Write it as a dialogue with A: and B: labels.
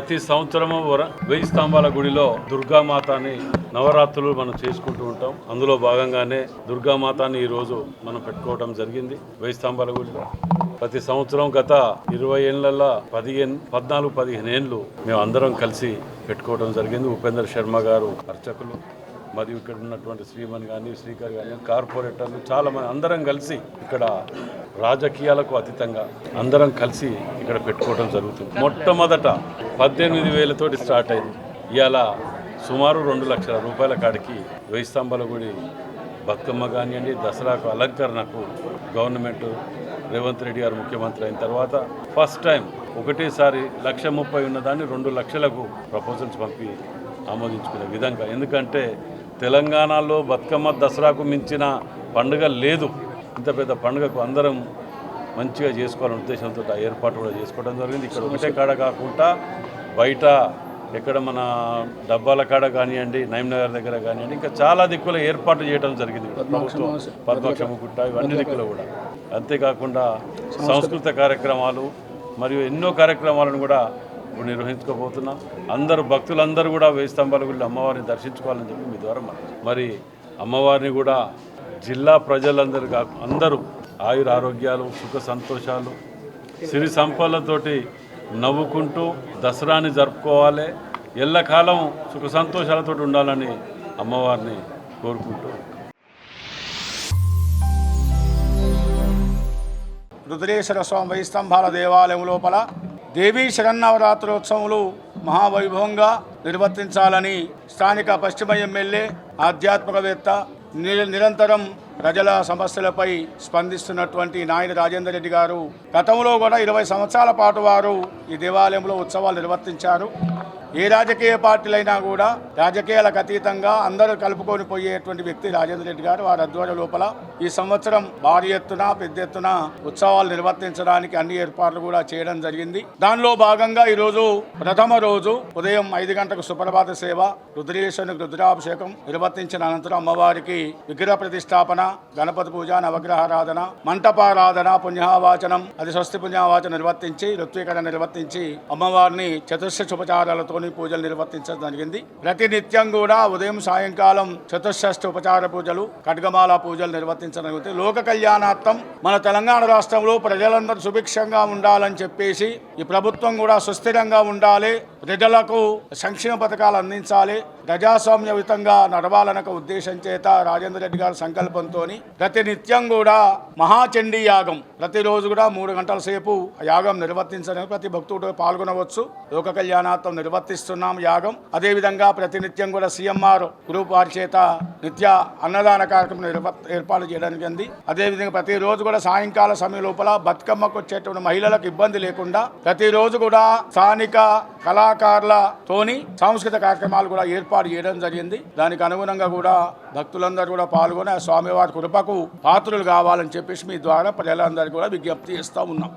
A: ప్రతి సంవత్సరము వర- వెయ్యి స్తంభాల గుడిలో దుర్గామాతని నవరాత్రులు మనం చేసుకుంటూ ఉంటాం. అందులో భాగంగానే దుర్గామాతని ఈరోజు మనం పెట్టుకోవడం జరిగింది వెయ్యి స్తంభాల గుడిలో. ప్రతి సంవత్సరం గత ఇరవై ఏళ్ళల్లో పదిహేను పద్నాలుగు పదిహేను ఏళ్ళు మేము అందరం కలిసి పెట్టుకోవడం జరిగింది. ఉపేంద్ర శర్మ గారు అర్చకులు మరియు ఇక్కడ ఉన్నటువంటి శ్రీమన్ కానీ శ్రీకర్ కానీ కార్పొరేటర్లు చాలా మంది అందరం కలిసి ఇక్కడ రాజకీయాలకు అతీతంగా అందరం కలిసి ఇక్కడ పెట్టుకోవడం జరుగుతుంది. మొట్టమొదట పద్దెనిమిది వేలతోటి స్టార్ట్ అయింది. ఇవాళ సుమారు రెండు లక్షల రూపాయల కాడికి వెయ్యి స్తంభాల గుడి బతుకమ్మ కానివ్వండి దసరాకు అలంకరణకు గవర్నమెంట్ రేవంత్ రెడ్డి గారు ముఖ్యమంత్రి అయిన తర్వాత ఫస్ట్ టైం ఒకటేసారి లక్ష ముప్పై ఉన్నదాన్ని రెండు లక్షలకు ప్రపోజల్స్ పంపి ఆమోదించుకునే విధంగా. ఎందుకంటే తెలంగాణలో బతుకమ్మ దసరాకు మించిన పండుగ లేదు. ఇంత పెద్ద పండుగకు అందరం మంచిగా చేసుకోవాలనే ఉద్దేశంతో ఆ ఏర్పాటు కూడా చేసుకోవడం జరిగింది. ఇక్కడ ఒకటే కాడ కాకుండా బయట ఎక్కడ మన డబ్బాల కాడ కానివ్వండి నగర్ దగ్గర కానివ్వండి ఇంకా చాలా దిక్కుల ఏర్పాటు చేయడం జరిగింది ఇక్కడ. ప్రభుత్వం పద్మాక్షమ గుట్ట ఇవన్నీ దిక్కులు కూడా. అంతేకాకుండా సంస్కృత. కార్యక్రమాలు మరియు ఎన్నో కార్యక్రమాలను కూడా ఇప్పుడు నిర్వహించుకోబోతున్నాం. అందరూ భక్తులందరూ కూడా వేయి స్తంభాల గుళ్ళు అమ్మవారిని దర్శించుకోవాలని చెప్పి మీ ద్వారా మరి అమ్మవారిని కూడా జిల్లా ప్రజలందరూ కాకు అందరూ ఆయుర ఆరోగ్యాలు సుఖ సంతోషాలు సిరి సంపదలతోటి నవ్వుకుంటూ దసరాని జరుపుకోవాలి. ఎల్లకాలం సుఖ సంతోషాలతో ఉండాలని అమ్మవారిని కోరుకుంటూ.
B: రుద్రేశ్వర స్వామి వైస్తంభాల స్తంభాల దేవాలయం లోపల దేవీ శరన్నవరాత్రోత్సవములు మహావైభవంగా నిర్వర్తించాలని స్థానిక పశ్చిమ ఎమ్మెల్యే ఆధ్యాత్మికవేత్త నిరంతరం ప్రజల సమస్యలపై స్పందిస్తున్నటువంటి నాయని రాజేందర్ రెడ్డి గారు గతంలో కూడా ఇరవై సంవత్సరాల పాటు వారు ఈ దేవాలయంలో ఉత్సవాలు నిర్వర్తించారు. ఏ రాజకీయ పార్టీలైనా కూడా రాజకీయాలకు అతీతంగా అందరూ కలుపుకొని పోయేటువంటి వ్యక్తి రాజేంద్ర రెడ్డి గారు. వారి అధ్వర్యం లోపల ఈ సంవత్సరం భారీ ఎత్తున పెద్ద ఎత్తున ఉత్సవాలు నిర్వర్తించడానికి అన్ని ఏర్పాట్లు కూడా చేయడం జరిగింది. దానిలో భాగంగా ఈరోజు ప్రథమ రోజు ఉదయం ఐదు గంటలకు సుప్రభాత సేవ రుద్రేశ్వరునికి రుద్రాభిషేకం నిర్వర్తించిన అనంతరం అమ్మవారికి విగ్రహ ప్రతిష్టాపన గణపతి పూజ నవగ్రహారాధన మంటపారాధన పుణ్యావాచనం అది స్వస్తి పుణ్యవాచనం నిర్వర్తించి రుత్వీకరణ నిర్వర్తించి అమ్మవారిని చతుర్ష ఉపచారాలతోని పూజలు నిర్వర్తించడం జరిగింది ప్రతి నిత్యం కూడా ఉదయం సాయంకాలం చతుర్షష్ఠ ఉపచార పూజలు ఖడ్గమాల పూజలు నిర్వర్తించడం జరుగుతుంది లోక కళ్యాణార్థం మన తెలంగాణ రాష్ట్రంలో ప్రజలందరూ సుభిక్షంగా ఉండాలని చెప్పేసి ఈ ప్రభుత్వం కూడా సుస్థిరంగా ఉండాలి. ప్రజలకు సంక్షేమ పథకాలు అందించాలి. ప్రజాస్వామ్యయుతంగా నడవాలనొక ఉద్దేశం చేత రాజేంద్ర రెడ్డి గారి సంకల్పంతో ప్రతి నిత్యం కూడా మహాచండీ యాగం ప్రతిరోజు కూడా మూడు గంటల సేపు యాగం నిర్వర్తించడానికి ప్రతి భక్తుడు పాల్గొనవచ్చు. లోక కళ్యాణార్థం నిర్వర్తిస్తున్నాం యాగం. అదేవిధంగా ప్రతినిత్యం కూడా సీఎంఆర్ గ్రూప్ వారి చేత నిత్య అన్నదాన కార్యక్రమం ఏర్పాటు చేయడానికి అంది. అదేవిధంగా ప్రతిరోజు కూడా సాయంకాల సమయం లోపల బతుకమ్మకు వచ్చేటువంటి మహిళలకు ఇబ్బంది లేకుండా ప్రతిరోజు కూడా స్థానిక కళాకారులతోని సాంస్కృతిక కార్యక్రమాలు కూడా ఏర్పాటు చేయడం జరిగింది. దానికి అనుగుణంగా కూడా భక్తులందరూ కూడా పాల్గొని ఆ స్వామివారి కృపకు పాత్రులు కావాలని చెప్పేసి మీ ద్వారా ప్రజలందరికీ కూడా విజ్ఞప్తి చేస్తూ ఉన్నాం.